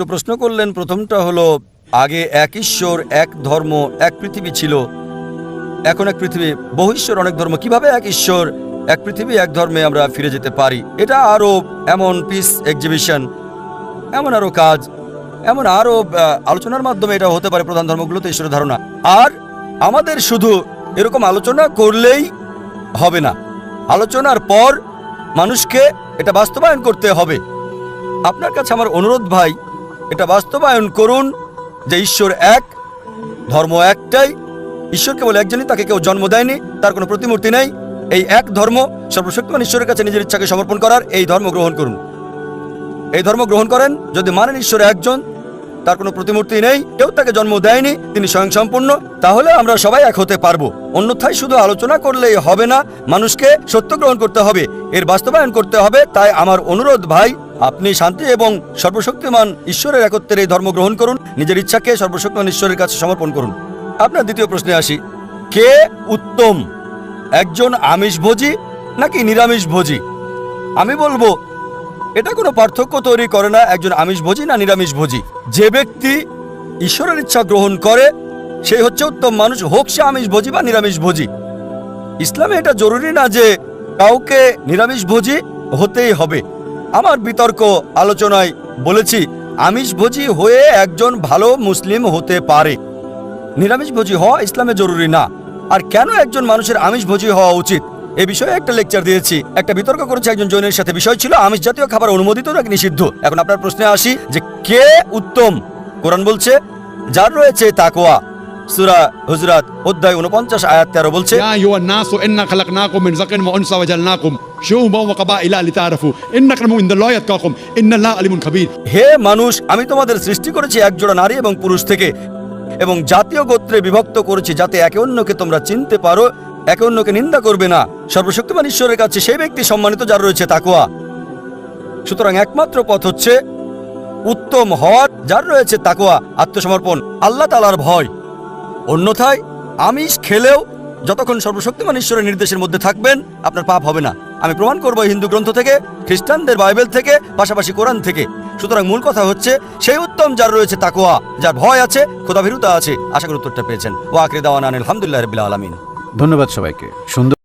তো প্রশ্ন করলেন, প্রথমটা হলো, আগে এক ঈশ্বর, এক ধর্ম, এক পৃথিবী ছিল। এখন এক পৃথিবী, বহু ঈশ্বর, অনেক ধর্ম। কীভাবে এক ঈশ্বর, এক পৃথিবী, এক ধর্মে আমরা ফিরে যেতে পারি? এটা আরও এমন পিস এক্সিবিশন এমন আরও কাজ, এমন আরও আলোচনার মাধ্যমে এটা হতে পারে প্রধান ধর্মগুলোতে ঈশ্বরের ধারণা। আর আমাদের শুধু এরকম আলোচনা করলেই হবে না। আলোচনার পর মানুষকে এটা বাস্তবায়ন করতে হবে। আপনার কাছে আমার অনুরোধ ভাই এটা বাস্তবায়ন করুন যে ঈশ্বর এক, ধর্ম একটাই। ঈশ্বর কেবল একজনই, তাকে কেউ জন্ম দেয়নি, তার কোনো প্রতিমূর্তি নেই। এই এক ধর্ম সর্বশক্তিমান ঈশ্বরের কাছে নিজের ইচ্ছাকে সমর্পণ করার এই ধর্ম গ্রহণ করুন। এই ধর্ম গ্রহণ করেন, যদি মানেন ঈশ্বর একজন, তার কোনো প্রতিমূর্তি নেই, কেউ তাকে জন্ম দেয়নি, তিনি স্বয়ংসম্পূর্ণ, তাহলে আমরা সবাই এক হতে পারব। অন্যথায় শুধু আলোচনা করলেই হবে না, মানুষকে সত্য গ্রহণ করতে হবে, এর বাস্তবায়ন করতে হবে, তাই আমার অনুরোধ ভাই আপনি শান্তি এবং সর্বশক্তিমান ঈশ্বরের একত্রের এই ধর্ম গ্রহণ করুন। নিজের ইচ্ছাকে সর্বশক্তিমান ঈশ্বরের কাছে সমর্পণ করুন। আপনার দ্বিতীয় প্রশ্নে আসি। কে উত্তম? একজন আমিষভোজী নাকি নিরামিষভোজী? আমি বলব, এটা কোনো পার্থক্য তৈরি করে না একজন আমিষভোজী না নিরামিষভোজী। যে ব্যক্তি ঈশ্বরের ইচ্ছা গ্রহণ করে সেই হচ্ছে উত্তম মানুষ, হোক সে আমিষভোজী বা নিরামিষভোজী। ইসলামে এটা জরুরি না যে কাউকে নিরামিষভোজী হতেই হবে। আমার বিতর্ক আলোচনায় বলেছি আমিষভোজী হয়ে একজন ভালো মুসলিম হতে পারে। নিরামিষভোজী হওয়া ইসলামে জরুরি না। আর কেন একজন মানুষের আমিষভোজী হওয়া উচিত? এ বিষয়ে একটা লেকচার দিয়েছি। একটা বিতর্ক করেছে একজন জৈনের সাথে। বিষয় ছিল আমিষ জাতীয় খাবার অনুমোদিত নাকি নিষিদ্ধ? এখন আপনার প্রশ্নে আসি যে কে উত্তম? কোরআন বলছে, যার রয়েছে তাকোয়া সুরা হুজরাত অধ্যায় উনপঞ্চাশ আয়াত তেরো বলছে হে মানুষ আমি তোমাদের সৃষ্টি করেছি একজোড়া নারী এবং পুরুষ থেকে এবং জাতীয় গোত্রে বিভক্ত করেছি যাতে একে অন্যকে তোমরা চিনতে পারো একে অন্যকে নিন্দা করবে না। সর্বশক্তিমান ঈশ্বরের কাছে সেই ব্যক্তি সম্মানিত যার রয়েছে তাকুয়া সুতরাং একমাত্র পথ হচ্ছে উত্তম হওয়ার যার রয়েছে তাকুয়া আত্মসমর্পণ আল্লাহ তালার ভয়। অন্যথায় আমিষ খেলেও যতক্ষণ সর্বশক্তিমান ঈশ্বরের নির্দেশের মধ্যে থাকবেন, আপনার পাপ হবে না। আমি প্রমাণ করব হিন্দু গ্রন্থ থেকে, খ্রিস্টানদের বাইবেল থেকে, পাশাপাশি কোরআন থেকে। সুতরাং মূল কথা হচ্ছে, সেই উত্তম যার রয়েছে তাকোয়া যার ভয় আছে খোদাভীরুতা আছে, আশা করি উত্তরটা পেয়েছেন। ও আকরে দাওয়ান আলহামদুলিল্লাহ রবিল্লা আলমিন। ধন্যবাদ সবাইকে। সুন্দর